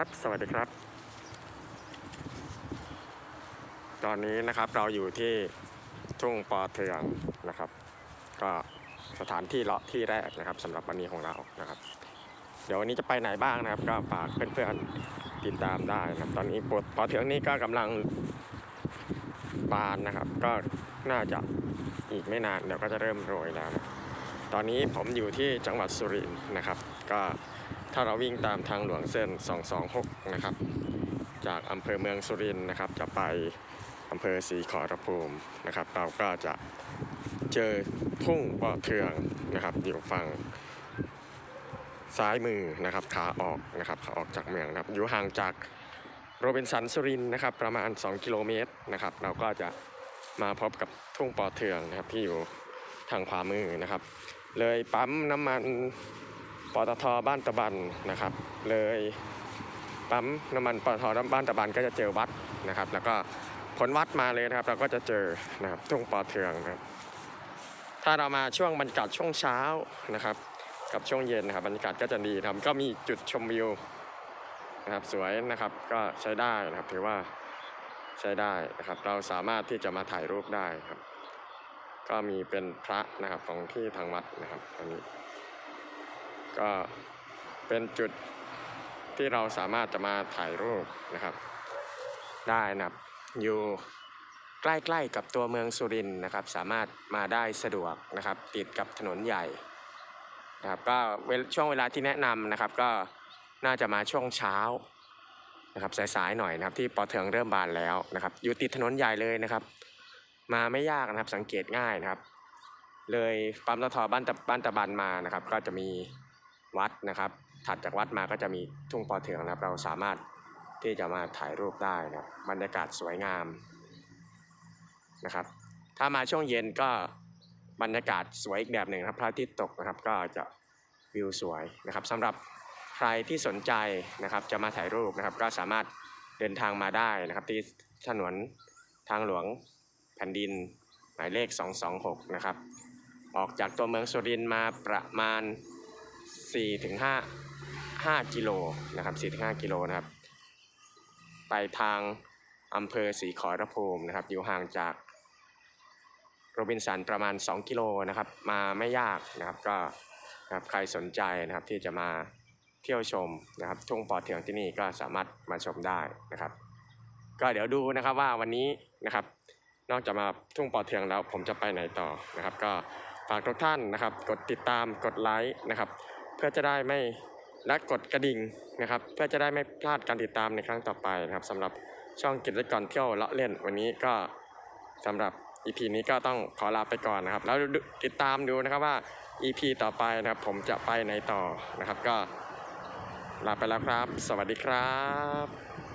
ครับ สวัสดีครับ ตอนนี้นะครับเราอยู่ที่ทุ่งปอเทืองนะครับ ก็สถานที่เลาะที่แรกนะครับสำหรับวันนี้ของเรานะครับ เดี๋ยววันนี้จะไปไหนบ้างนะครับ ก็ฝากเพื่อนๆติดตามได้นะครับ ตอนนี้ปอปอเทืองนี้ก็กำลังบานนะครับ ก็น่าจะอีกไม่นานเดี๋ยวก็จะเริ่มโรยแล้วนะตอนนี้ผมอยู่ที่จังหวัดสุรินทร์นะครับ ก็ ถ้าเราวิ่งตามทางหลวงเส้น 226 นะครับ จากอำเภอเมืองสุรินทร์นะครับ จะไปอำเภอศรีขอรภูมินะครับ เราก็จะเจอทุ่งปอเทืองนะครับ อยู่ฝั่งซ้ายมือนะครับขาออกนะครับขาออกจากเมืองนะครับ อยู่ห่างจากโรบินสันสุรินทร์นะครับ ประมาณ 2 กิโลเมตรนะครับ เราก็จะมาพบกับทุ่งปอเทืองนะครับที่อยู่ทางขวามือนะครับ เลยปั๊มน้ำมัน ปตทบ้านตะบันนะครับ เลยปั๊มน้ำมันปตทบ้านตะบันก็จะเจอวัดนะครับ แล้วก็ผลวัดมาเลยนะครับ เราก็จะเจอนะครับทุ่งปอเทืองนะครับ ถ้าเรามาช่วงบรรยากาศช่วงเช้านะครับ กับช่วงเย็นนะครับบรรยากาศก็จะดีนะครับก็มีจุดชมวิวนะครับสวยนะครับก็ใช้ได้นะครับถือว่าใช้ได้นะครับ เราสามารถที่จะมาถ่ายรูปได้ครับ ก็มีเป็นพระนะครับของที่ทางวัดนะครับอันนี้ ก็เป็นจุดที่เราสามารถจะมาถ่ายรูปนะครับ ได้นะครับอยู่ใกล้ๆกับตัวเมืองสุรินทร์นะครับ สามารถมาได้สะดวกนะครับ ติดกับถนนใหญ่นะครับก็ช่วงเวลาที่แนะนำนะครับ ก็น่าจะมาช่วงเช้านะครับสายๆหน่อยนะครับ ที่ปอเทืองเริ่มบานแล้วนะครับ อยู่ติดถนนใหญ่เลยนะครับ มาไม่ยากนะครับสังเกตง่ายนะครับ เลยปั๊มตทบ้านตะบ้านตะบันมานะครับ ก็จะมี วัดนะครับ ถัดจากวัดมาก็จะมีทุ่งปอเทืองนะครับ เราสามารถที่จะมาถ่ายรูปได้นะครับบรรยากาศสวยงามนะครับ ถ้ามาช่วงเย็นก็บรรยากาศสวยอีกแบบหนึ่งนะครับพระอาทิตย์ตกนะครับก็จะวิวสวยนะครับสำหรับใครที่สนใจนะครับจะมาถ่ายรูปนะครับ ก็สามารถเดินทางมาได้นะครับ ที่ถนนทางหลวงแผ่นดินหมายเลข 226 นะครับ ออกจากตัวเมืองสุรินทร์มาประมาณ 4-5 5กิโลนะครับ4-5กิโลนะครับ ไปทางอำเภอศรีขอรภูมินะครับ อยู่ห่างจากโรบินสันประมาณ 2 กิโลนะครับ มาไม่ยากนะครับก็นะครับใครสนใจนะครับที่จะมาเที่ยวชมนะครับทุ่งปอเทืองที่นี่ก็สามารถมาชมได้นะครับ ก็เดี๋ยวดูนะครับว่าวันนี้นะครับ นอกจากมาทุ่งปอเทืองแล้วผมจะไปไหนต่อนะครับ ก็ฝากทุกท่านนะครับ กดติดตามกดไลค์นะครับ เพื่อจะได้ไม่และกดกระดิ่งนะครับ เพื่อจะได้ไม่พลาดการติดตามในครั้งต่อไปนะครับสำหรับช่องกิจกรเที่ยวเลาะเล่นวันนี้ก็สำหรับ EP นี้ก็ต้องขอลาไปก่อนนะครับ แล้วติดตามดูนะครับว่า EP ต่อไปนะครับ ผมจะไปไหนต่อนะครับก็ลาไปแล้วครับ สวัสดีครับ